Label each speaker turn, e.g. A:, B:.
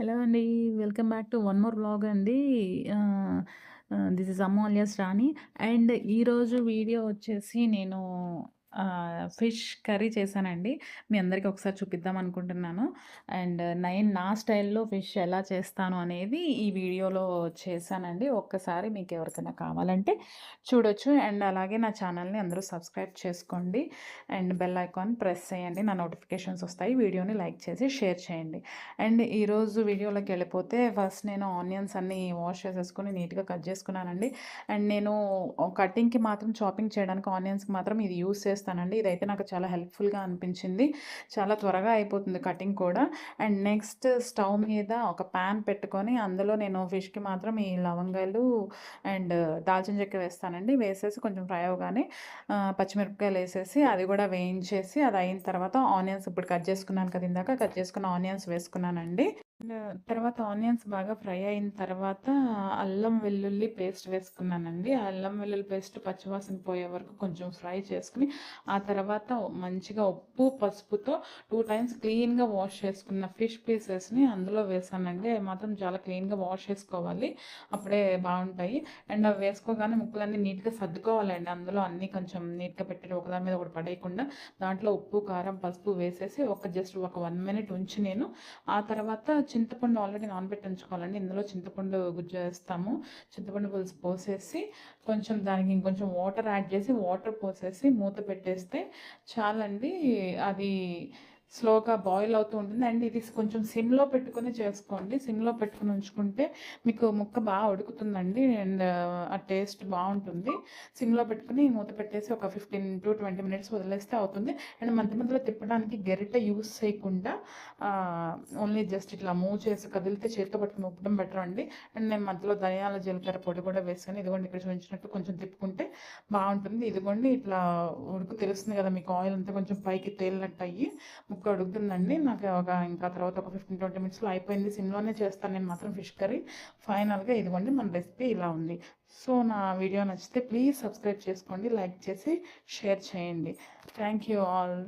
A: Hello అండి. Welcome back to one more blog అండి. This is అమోలియస్ రాణి. అండ్ ఈరోజు వీడియో వచ్చేసి నేను ఫిష్ కర్రీ చేశానండి. మీ అందరికీ ఒకసారి చూపిద్దాం అనుకుంటున్నాను. అండ్ నేను నా స్టైల్లో ఫిష్ ఎలా చేస్తాను అనేది ఈ వీడియోలో చేశానండి. ఒక్కసారి మీకు ఎవరికైనా కావాలంటే చూడొచ్చు. అండ్ అలాగే నా ఛానల్ని అందరూ సబ్స్క్రైబ్ చేసుకోండి. అండ్ బెల్ ఐకాన్ ప్రెస్ చేయండి. నా నోటిఫికేషన్స్ వస్తాయి. వీడియోని లైక్ చేసి షేర్ చేయండి. అండ్ ఈరోజు వీడియోలోకి వెళ్ళిపోతే ఫస్ట్ నేను ఆనియన్స్ అన్నీ వాష్ చేసేసుకొని నీట్గా కట్ చేసుకున్నానండి. అండ్ నేను కటింగ్కి మాత్రం చాపింగ్ చేయడానికి ఆనియన్స్కి మాత్రం ఇది యూస్ చేస్తాను చేస్తానండి. ఇదైతే నాకు చాలా హెల్ప్ఫుల్గా అనిపించింది. చాలా త్వరగా అయిపోతుంది కటింగ్ కూడా. అండ్ నెక్స్ట్ స్టవ్ మీద ఒక ప్యాన్ పెట్టుకొని అందులో నేను ఫిష్కి మాత్రం ఈ లవంగాలు అండ్ దాల్చిన చెక్క వేస్తానండి. వేసేసి కొంచెం ఫ్రై అవగానే పచ్చిమిరపకాయలు వేసేసి అది కూడా వేయించేసి అది అయిన తర్వాత ఆనియన్స్ ఇప్పుడు కట్ చేసుకున్నాను కదా ఇందాక. కట్ చేసుకున్న ఆనియన్స్ వేసుకున్నానండి. తర్వాత ఆనియన్స్ బాగా ఫ్రై అయిన తర్వాత అల్లం వెల్లుల్లి పేస్ట్ వేసుకున్నానండి. అల్లం వెల్లుల్లి పేస్ట్ పచ్చివాసన పోయే వరకు కొంచెం ఫ్రై చేసుకుని ఆ తర్వాత మంచిగా ఉప్పు పసుపుతో టూ టైమ్స్ క్లీన్గా వాష్ చేసుకున్న ఫిష్ పీసెస్ని అందులో వేసానండి. మాత్రం చాలా క్లీన్గా వాష్ చేసుకోవాలి. అప్పుడే బాగుంటాయి. అండ్ అవి వేసుకోగానే ముక్కలన్నీ నీట్గా సర్దుకోవాలండి. అందులో అన్నీ కొంచెం నీట్గా పెట్టి ఒకదాని మీద ఒకటి పడేయకుండా దాంట్లో ఉప్పు కారం పసుపు వేసేసి ఒక జస్ట్ ఒక వన్ మినిట్ ఉంచి నేను ఆ తర్వాత చింతపండు ఆల్రెడీ నానబెట్టి ఉంచుకోవాలండి ఇందులో చింతపండు గుజ్జు వేస్తాము. చింతపండు పులుసు పోసేసి కొంచెం దానికి ఇంకొంచెం వాటర్ యాడ్ చేసి వాటర్ పోసేసి మూత పెట్టేస్తే చాలండి. అది స్లోగా బాయిల్ అవుతూ ఉంటుంది. అండ్ ఇది కొంచెం సిమ్లో పెట్టుకొని చేసుకోండి. సిమ్లో పెట్టుకుని ఉంచుకుంటే మీకు ముక్క బాగా ఉడుకుతుందండి. అండ్ ఆ టేస్ట్ బాగుంటుంది. సిమ్లో పెట్టుకుని మూత పెట్టేసి ఒక ఫిఫ్టీన్ టు ట్వంటీ మినిట్స్ వదిలేస్తే అవుతుంది. అండ్ మధ్య మధ్యలో తిప్పడానికి గెరిట యూస్ చేయకుండా ఓన్లీ జస్ట్ ఇట్లా మూవ్ చేసి కదిలితే చేతితో పట్టుకుని ఉప్పడం బెటర్ అండి. అండ్ నేను మధ్యలో ధనియాల జీలకర్ర పొడి కూడా వేసుకొని ఇదిగోండి ఇక్కడ చూపించినట్టు కొంచెం తిప్పుకుంటే బాగుంటుంది. ఇదిగోండి ఇట్లా ఉడుకు తెలుస్తుంది కదా మీకు ఆయిల్ అంతా కొంచెం పైకి తేలినట్టు అయ్యి కుక్ అడుగుతుందండి. నాకు ఒక ఇంకా తర్వాత ఒక ఫిఫ్టీన్ ట్వంటీ మినిట్స్లో అయిపోయింది. సిమ్లోనే చేస్తాను. నేను మాత్రం ఫిష్ కర్రీ. ఫైనల్గా ఇదిగోండి మన రెసిపీ ఇలా ఉంది. సో నా వీడియో నచ్చితే ప్లీజ్ సబ్స్క్రైబ్ చేసుకోండి. లైక్ చేసి షేర్ చేయండి. Thank you all.